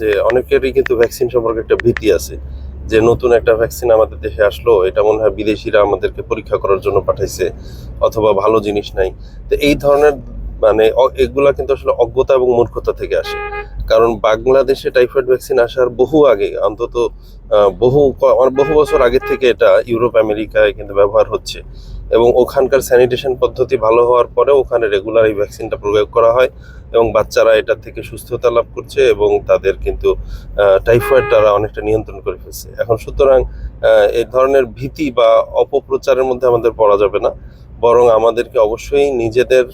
যে অনেকেরই কিন্তু ভ্যাকসিন সম্পর্কে একটা ভীতি আছে, যে নতুন একটা ভ্যাকসিন আমাদের দেশে আসলো, এটা মনে হয় বিদেশিরা আমাদেরকে পরীক্ষা করার জন্য পাঠাইছে, অথবা ভালো জিনিস নাই। তো এই ধরনের মানে এগুলা কিন্তু আসলে অজ্ঞতা এবং মূর্খতা থেকে আসে। কারণ বাংলাদেশে টাইফয়েড ভ্যাকসিন আসার বহু আগে, অন্তত বহু বহু বছর আগে থেকে এটা ইউরোপ, আমেরিকায় কিন্তু ব্যবহার হচ্ছে। এবং ওখানকার স্যানিটেশন পদ্ধতি ভালো হওয়ার পরে ওখানে রেগুলার এই ভ্যাকসিনটা প্রয়োগ করা হয়। এবং বাচ্চারা এটা থেকে সুস্থতা লাভ করছে এবং তাদের কিন্তু টাইফয়েড তারা অনেকটা নিয়ন্ত্রণ করে ফেলছে। এখন সুতরাং এই ধরনের ভীতি বা অপপ্রচারের মধ্যে আমাদের পড়া যাবে না। বরং আমাদেরকে অবশ্যই নিজেদের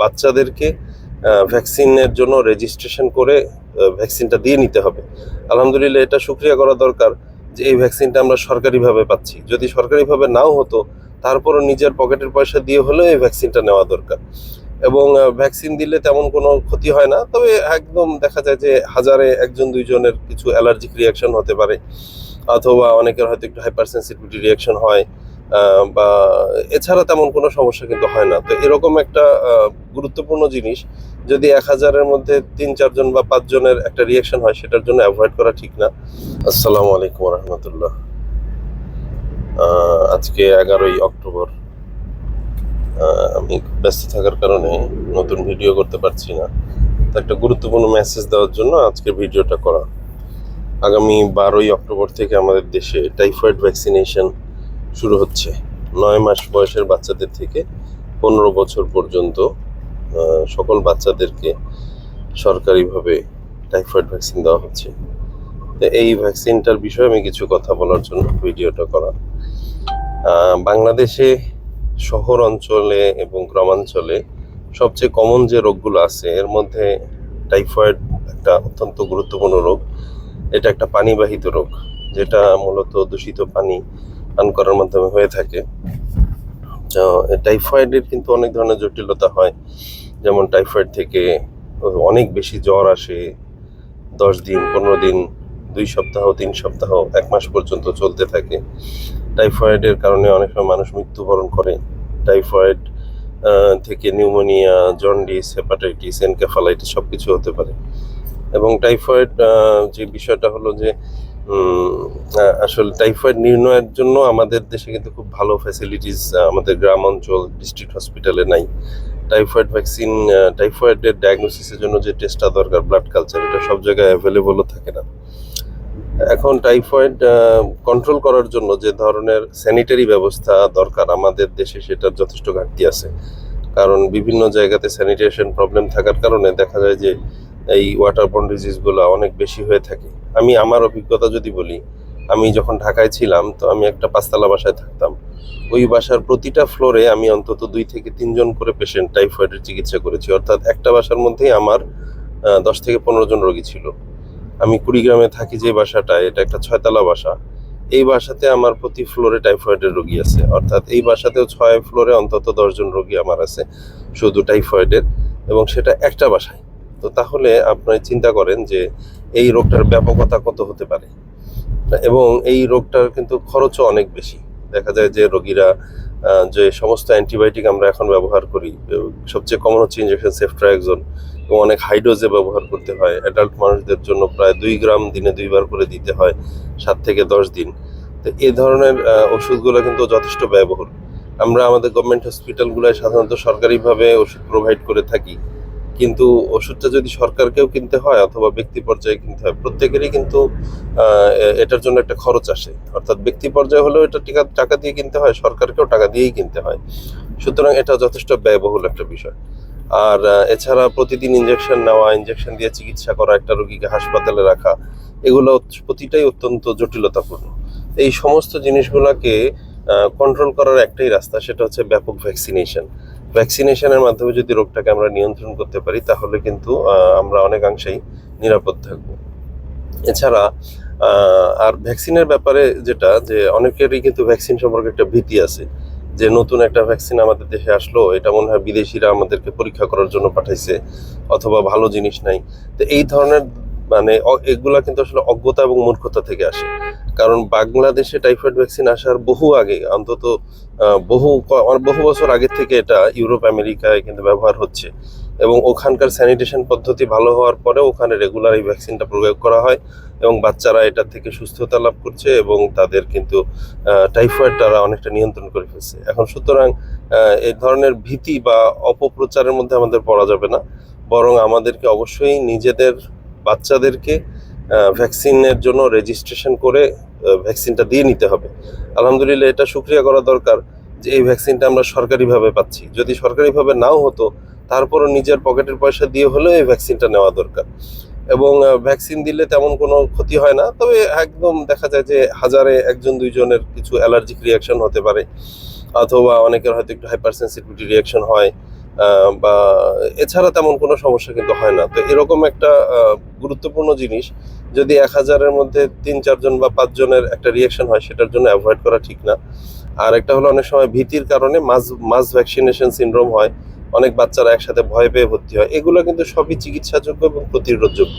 বাচ্চাদেরকে ভ্যাকসিনের জন্য রেজিস্ট্রেশন করে ভ্যাকসিনটা দিয়ে নিতে হবে। আলহামদুলিল্লাহ এটা সুক্রিয়া করা দরকার যে এই ভ্যাকসিনটা আমরা সরকারিভাবে পাচ্ছি। যদি সরকারিভাবে নাও হতো, তারপরও নিজের পকেটের পয়সা দিয়ে হলেও এই ভ্যাকসিনটা নেওয়া দরকার। এবং ভ্যাকসিন দিলে তেমন কোনো ক্ষতি হয় না। তবে একদম দেখা যায় যে হাজারে একজন, দুইজনের কিছু অ্যালার্জিক রিয়াকশন হতে পারে। অথবা অনেকের হয়তো একটু হাইপার সেন্সিটিভিটি রিয়াকশন হয় বা এছাড়া তেমন কোনো সমস্যা কিন্তু হয় না। তো এরকম একটা গুরুত্বপূর্ণ জিনিস, যদি এক হাজারের মধ্যে তিন চারজন বা পাঁচজনের একটা রিয়াকশন হয়, সেটার জন্য অ্যাভয়েড করা ঠিক না। আসসালামু আলাইকুম রহমতুল্লাহ। আজকে এগারোই অক্টোবর। আমি ব্যস্ত থাকার কারণে নতুন ভিডিও করতে পারছি না। তো একটা গুরুত্বপূর্ণ মেসেজ দেওয়ার জন্য আজকে ভিডিওটা করা। আগামী বারোই অক্টোবর থেকে আমাদের দেশে টাইফয়েড ভ্যাকসিনেশন শুরু হচ্ছে। নয় মাস বয়সের বাচ্চাদের থেকে পনেরো বছর পর্যন্ত সকল বাচ্চাদেরকে সরকারিভাবে টাইফয়েড ভ্যাকসিন দেওয়া হচ্ছে। তো এই ভ্যাকসিনটার বিষয়ে আমি কিছু কথা বলার জন্য ভিডিওটা করা। বাংলাদেশে শহর অঞ্চলে এবং গ্রামাঞ্চলে সবচেয়ে কমন যে রোগগুলো আছে, এর মধ্যে টাইফয়েড একটা অত্যন্ত গুরুত্বপূর্ণ রোগ। এটা একটা পানিবাহিত রোগ, যেটা মূলত দূষিত পানি পান করার মাধ্যমে হয়ে থাকে। টাইফয়েডের কিন্তু অনেক ধরনের জটিলতা হয়। যেমন টাইফয়েড থেকে অনেক বেশি জ্বর আসে, দশ দিন, পনেরো দিন, দুই সপ্তাহ, তিন সপ্তাহ, এক মাস পর্যন্ত চলতে থাকে। টাইফয়েডের কারণে অনেক সময় মানুষ মৃত্যুবরণ করে। টাইফয়েড থেকে নিউমোনিয়া জন্ডিস হেপাটাইটিস এনকেফালাইটিস সব কিছু হতে পারে। এবং টাইফয়েড যে বিষয়টা হলো যে আসলে টাইফয়েড নির্ণয়ের জন্য আমাদের দেশে কিন্তু খুব ভালো ফ্যাসিলিটিস আমাদের গ্রাম অঞ্চল ডিস্ট্রিক্ট হসপিটালে নাই। টাইফয়েড ভ্যাকসিন টাইফয়েডের ডায়াগনোসিসের জন্য যে টেস্টটা দরকার ব্লাড কালচার এটা সব জায়গায় অ্যাভেলেবলও থাকে না। এখন টাইফয়েড কন্ট্রোল করার জন্য যে ধরনের স্যানিটারি ব্যবস্থা দরকার আমাদের দেশে, সেটার যথেষ্ট ঘাটতি আছে। কারণ বিভিন্ন জায়গাতে স্যানিটেশন প্রবলেম থাকার কারণে দেখা যায় যে এই ওয়াটারবর্ন ডিজিজগুলো অনেক বেশি হয়ে থাকে। আমি আমার অভিজ্ঞতা যদি বলি, আমি যখন ঢাকায় ছিলাম, তো আমি একটা পাঁচতলা বাসায় থাকতাম। ওই বাসার প্রতিটা ফ্লোরে আমি অন্তত দুই থেকে তিনজন করে পেশেন্ট টাইফয়েডের চিকিৎসা করেছি। অর্থাৎ একটা বাসার মধ্যেই আমার দশ থেকে পনেরো জন রোগী ছিল। আমি কুড়িগ্রামে থাকি যে বাসাটায় এটা একটা ছয়তলা বাসা। এই বাসাতে আমার প্রতি ফ্লোরে টাইফয়েডের রোগী আছে। অর্থাৎ এই বাসাতেও ছয় ফ্লোরে অন্তত দশজন রোগী আমার আছে, শুধু টাইফয়েডের এবং সেটা একটা বাসায়। তো তাহলে আপনি চিন্তা করেন যে এই রোগটার ব্যাপকতা কত হতে পারে। এবং এই রোগটার কিন্তু খরচও অনেক বেশি। দেখা যায় যে রোগীরা যে সমস্ত অ্যান্টিবায়োটিক আমরা এখন ব্যবহার করি সবচেয়ে কমন হচ্ছে ইঞ্জেকশন সেফট্রাইকজন এবং অনেক হাইডোজে ব্যবহার করতে হয়। অ্যাডাল্ট মানুষদের জন্য প্রায় দুই গ্রাম দিনে দুইবার করে দিতে হয়, সাত থেকে দশ দিন। তো এ ধরনের ওষুধগুলো কিন্তু যথেষ্ট ব্যবহার আমরা আমাদের গভর্নমেন্ট হসপিটালগুলোয় সাধারণত সরকারিভাবে ওষুধ প্রোভাইড করে থাকি। কিন্তু ওষুধটা যদি সরকারকেও কিনতে হয় অথবা ব্যক্তি পর্যায়ে কিনতে হয়, প্রত্যেকেরই কিন্তু এটার জন্য একটা খরচ আসে। অর্থাৎ ব্যক্তি পর্যায়ে হলেও এটা টিকা, টাকা দিয়ে কিনতে হয়, সরকারকেও টাকা দিয়েই কিনতে হয়। সুতরাং এটা যথেষ্ট ব্যয়বহুল একটা বিষয়। আর এছাড়া প্রতিদিন ইঞ্জেকশন নেওয়া ইঞ্জেকশন দিয়ে চিকিৎসা করা, একটা রোগীকে হাসপাতালে রাখা, এগুলো প্রতিটাই অত্যন্ত জটিলতাপূর্ণ। এই সমস্ত জিনিসগুলোকে কন্ট্রোল করার একটাই রাস্তা, সেটা হচ্ছে ব্যাপক ভ্যাকসিনেশন ভ্যাকসিনেশনের মাধ্যমে যদি রোগটাকে আমরা নিয়ন্ত্রণ করতে পারি, তাহলে কিন্তু আমরা অনেকাংশেই নিরাপদ থাকব। এছাড়া আর ভ্যাকসিনের ব্যাপারে যেটা, যে অনেকেরই কিন্তু ভ্যাকসিন সম্পর্কে একটা ভীতি আছে, যে নতুন একটা ভ্যাকসিন আমাদের দেশে আসলো, এটা মনে হয় বিদেশিরা আমাদেরকে পরীক্ষা করার জন্য পাঠাইছে, অথবা ভালো জিনিস নাই। তো এই ধরনের মানে এগুলা কিন্তু আসলে অজ্ঞতা এবং মূর্খতা থেকে আসে। কারণ বাংলাদেশে টাইফয়েড ভ্যাকসিন আসার বহু আগে, অন্তত বহু বহু বছর আগে থেকে এটা ইউরোপ, আমেরিকায় কিন্তু ব্যবহার হচ্ছে। এবং ওখানকার স্যানিটেশন পদ্ধতি ভালো হওয়ার পরে ওখানে রেগুলার এই ভ্যাকসিনটা প্রয়োগ করা হয় এবং বাচ্চারা এটা থেকে সুস্থতা লাভ করছে এবং তাদের কিন্তু টাইফয়েড তারা অনেকটা নিয়ন্ত্রণ করে ফেলছে। এখন সুতরাং এই ধরনের ভীতি বা অপপ্রচারের মধ্যে আমাদের পড়া যাবে না। বরং আমাদেরকে অবশ্যই নিজেদের বাচ্চাদেরকে ভ্যাকসিনের জন্য রেজিস্ট্রেশন করে ভ্যাকসিনটা দিয়ে নিতে হবে। আলহামদুলিল্লাহ এটা সুক্রিয়া করা দরকার যে এই ভ্যাকসিনটা আমরা সরকারিভাবে পাচ্ছি। যদি সরকারিভাবে নাও হতো, তারপরও নিজের পকেটের পয়সা দিয়ে হলেও এই ভ্যাকসিনটা নেওয়া দরকার। এবং ভ্যাকসিন দিলে তেমন কোনো ক্ষতি হয় না, তবে একদম দেখা যায় যে হাজারে একজন, দুইজনের কিছু অ্যালার্জিক রিয়াকশন হতে পারে। অথবা অনেকের হয়তো একটু হাইপার সেন্সিটিভিটি রিয়াকশন হয় বা এছাড়া তেমন কোনো সমস্যা কিন্তু হয় না। তো এরকম একটা গুরুত্বপূর্ণ জিনিস, যদি এক হাজারের মধ্যে তিন চারজন বা পাঁচজনের একটা রিয়াকশন হয়, সেটার জন্য অ্যাভয়েড করা ঠিক না। আর একটা হলো অনেক সময় ভীতির কারণে মাস মাস ভ্যাকসিনেশন সিনড্রোম হয়। অনেক বাচ্চারা একসাথে ভয় পেয়ে ভর্তি হয়। এগুলো কিন্তু সবই চিকিৎসাযোগ্য এবং প্রতিরোধযোগ্য।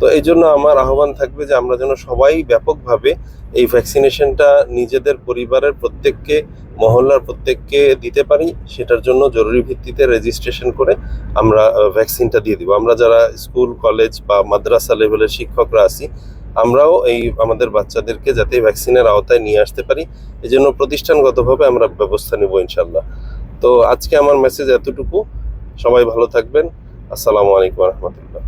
তো এই জন্য আমার আহ্বান থাকবে যে আমরা যেন সবাই ব্যাপকভাবে এই ভ্যাকসিনেশনটা নিজেদের পরিবারের প্রত্যেককে, মহল্লার প্রত্যেককে দিতে পারি। সেটার জন্য জরুরি ভিত্তিতে রেজিস্ট্রেশন করে আমরা ভ্যাকসিনটা দিয়ে দিব। আমরা যারা স্কুল কলেজ বা মাদ্রাসা লেভেলের শিক্ষকরা আছি, আমরাও এই আমাদের বাচ্চাদেরকে যাতে ভ্যাকসিনের আওতায় নিয়ে আসতে পারি। এই জন্য প্রতিষ্ঠানগতভাবে আমরা ব্যবস্থা নেব ইনশাল্লাহ তো আজকে আমার মেসেজ এতটুকু। সবাই ভালো থাকবেন। আসসালামু আলাইকুম রহমতুল্লাহ।